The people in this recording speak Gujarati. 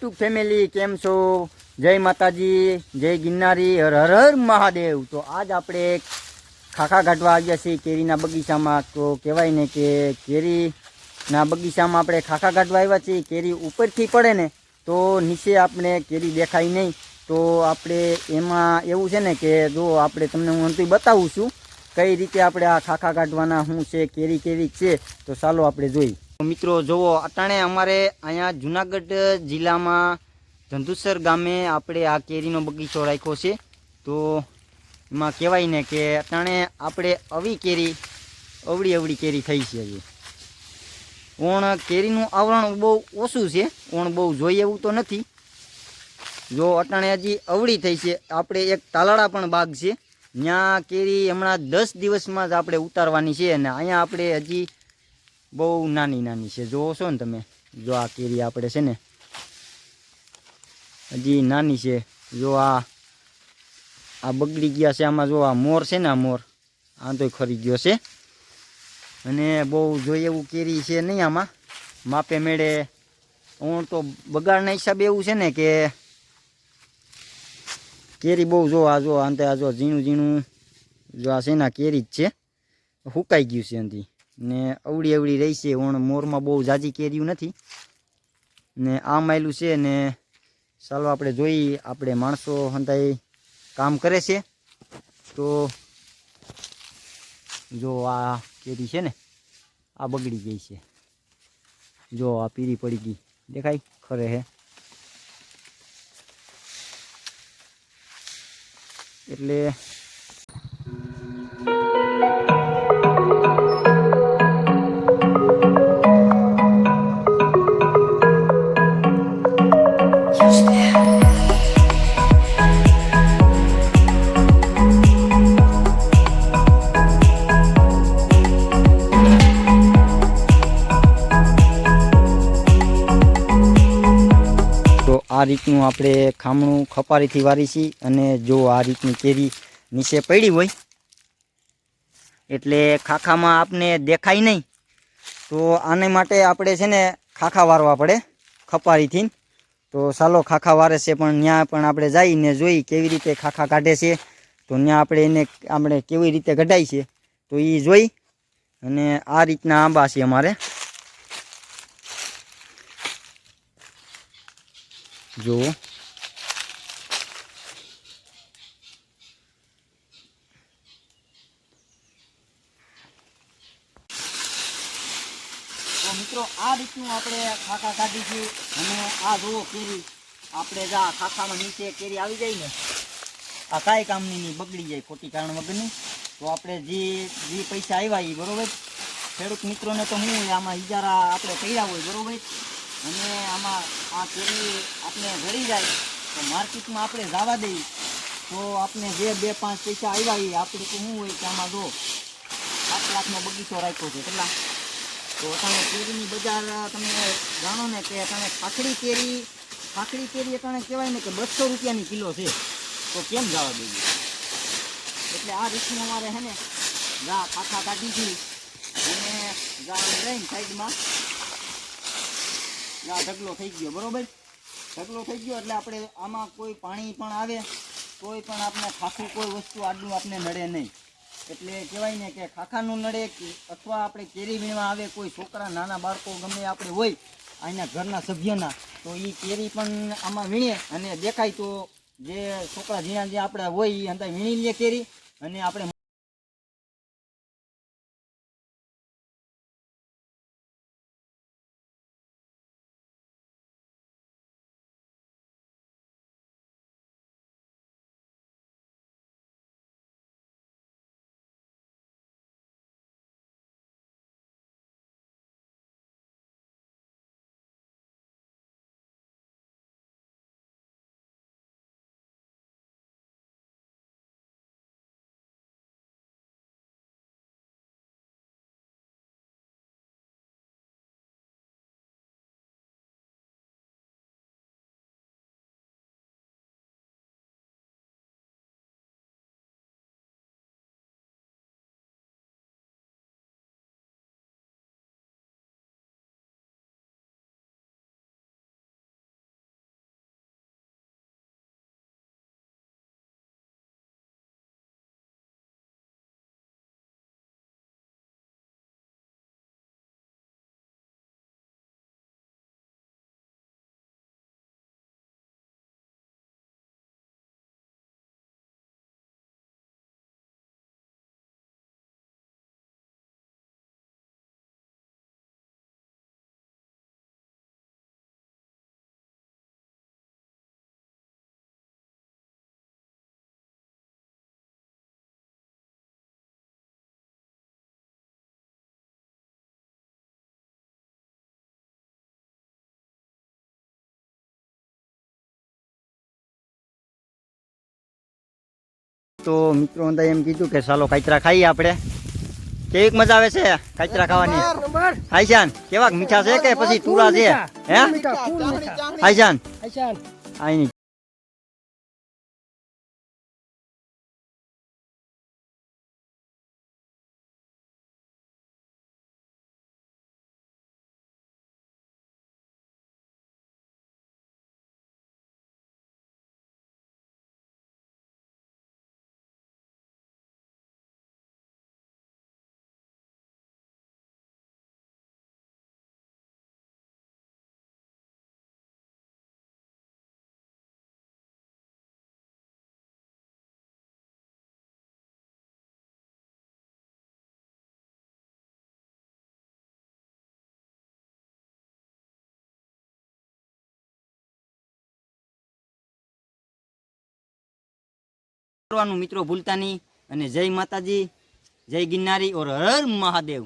યુટ્યુબ ફેમિલી કેમ છો? જય માતાજી, જય ગિરનારી, હર હર હર મહાદેવ. તો આજ આપણે ખાખા કાઢવા આવ્યા છીએ કેરીના બગીચામાં. તો કહેવાય ને કે કેરીના બગીચામાં આપણે ખાખા કાઢવા આવ્યા છીએ. કેરી ઉપરથી પડે ને, તો નીચે આપણે કેરી દેખાય નહીં. તો આપણે એમાં એવું છે ને કે જો આપણે તમને હું અંતિમ બતાવું છું, કઈ રીતે આપણે આ ખાખા કાઢવાના શું છે, કેરી કેવી છે, તો ચાલો આપણે જોઈ મિત્રો, જુઓ, અટાણે અમારે અહીંયા જુનાગઢ જિલ્લામાં ધંધુસર ગામે આપણે આ કેરીનો બગીચો રાખ્યો છે. તો એમાં કહેવાય ને કે અટાણે આપણે અવી કેરી, અવળી અવળી કેરી થઈ છે હજી. ઓણ કેરીનું આવરણ બહુ ઓછું છે, ઓણ બહુ જોઈએ એવું તો નથી. જો અટાણે હજી અવળી થઈ છે, આપણે એક તાલાળા પણ બાગ છે. ત્યાં કેરી હમણાં દસ દિવસમાં જ આપણે ઉતારવાની છે અને અહીંયા આપણે હજી બહુ નાની નાની છે. જોવો છો ને તમે? જો આ કેરી આપણે છે ને, હજી નાની છે. જો આ આ બગડી ગયા છે આમાં જો આ મોર છે ને, આ મોર આ તો ખરી ગયો છે. અને બહુ જોઈએ એવું કેરી છે નહીં આમાં. માપે મેળે, હું તો બગાડના હિસાબે એવું છે ને કે કેરી બહુ જો, આ જો અંતે આ જો, ઝીણું ઝીણું જો આ છે ને કેરી જ છે. હુકાઈ ગયું છે અંતી ને અવળી અવળી રહી છે ઓણ મોરમાં બહુ જાજી કેરીયું નથી. ને આ માયલું છે ને ચાલો આપણે જોઈ આપણે માણસો હંતાઈ કામ કરે છે. તો જો આ કેરી છે ને, આ બગડી ગઈ છે. જો આ પીરી પડી ગઈ, દેખાય? ખરે હે. એટલે આ રીતનું આપણે ખામણું ખપારીથી વારી છીએ અને જો આ રીતની કેરી નીચે પડી હોય, એટલે ખાખામાં આપને દેખાય નહીં. તો આને માટે આપણે છે ને ખાખા વારવા પડે ખપારીથી. તો ચાલો ખાખા વારે છે પણ ત્યાં પણ આપણે જઈને જોઈ કેવી રીતે ખાખા કાઢે છે. તો ત્યાં આપણે એને આપણે કેવી રીતે કઢાય છે, તો એ જોઈ. અને આ રીતના આંબા છે અમારે. જુઓ. મિત્રો, આ રીતનું આપણે ખાખા કાઢી છે. અને આ જુઓ, કેરી. આપણે જા ખાખામાં નીચે કેરી આવી જાય ને, આ કાંઈ કામની નહીં, બગડી જાય ખોટી કારણ વગરની. તો આપણે જે જે પૈસા આવ્યા એ બરોબર? ખેડૂત મિત્રોને તો હું આમાં ઇજારા આપણે કર્યા હોય, બરોબર? અને આમાં આ કેરી આપણે ઘડી જાય, તો માર્કેટમાં આપણે જવા દઈએ. તો આપણે જે બે પાંચ પૈસા આવ્યા એ આપણે તો શું હોય કે આમાં જો સાત લાખનો બગીચો રાખ્યો છે, કેટલા? તો તમે કેરીની બજાર, તમે જાણો ને કે તમે ખાખડી કેરી ખાખડી કેરી અટાણે કહેવાય ને કે બસો રૂપિયાની કિલો છે. તો કેમ જવા દઈએ? એટલે આ રીતની અમારે હે ને, ગા ખાખા કાઢી હતી અને ગા લઈને સાઈડમાં આ ઢગલો થઈ ગયો, બરોબર? ઢગલો થઈ ગયો એટલે આપણે આમાં કોઈ પાણી પણ આવે, કોઈ પણ આપણે ખાખું, કોઈ વસ્તુ આડું આપણે નડે નહીં. એટલે કહેવાય ને કે ખાખાનું નડે અથવા આપણે કેરી વીણવા આવે, કોઈ છોકરા, નાના બાળકો ગમે આપણે હોય અહીંના ઘરના સભ્યના, તો એ કેરી પણ આમાં વીણે અને દેખાય તો જે છોકરા ઝીણા જે આપણે હોય એ અંદર વીણી લે કેરી અને આપણે તો મિત્રો અંદર એમ કીધું કે ચાલો કાચરા ખાઈએ આપણે. કેવીક મજા આવે છે કાચરા ખાવાની? આઈશાન કેવાક મીઠા છે કે પછી તુરા છે? હે? આઈશાન આઈની કરવાનું મિત્રો ભૂલતા નહીં. અને જય માતાજી જય ગિરનારી ઓર હર મહાદેવ.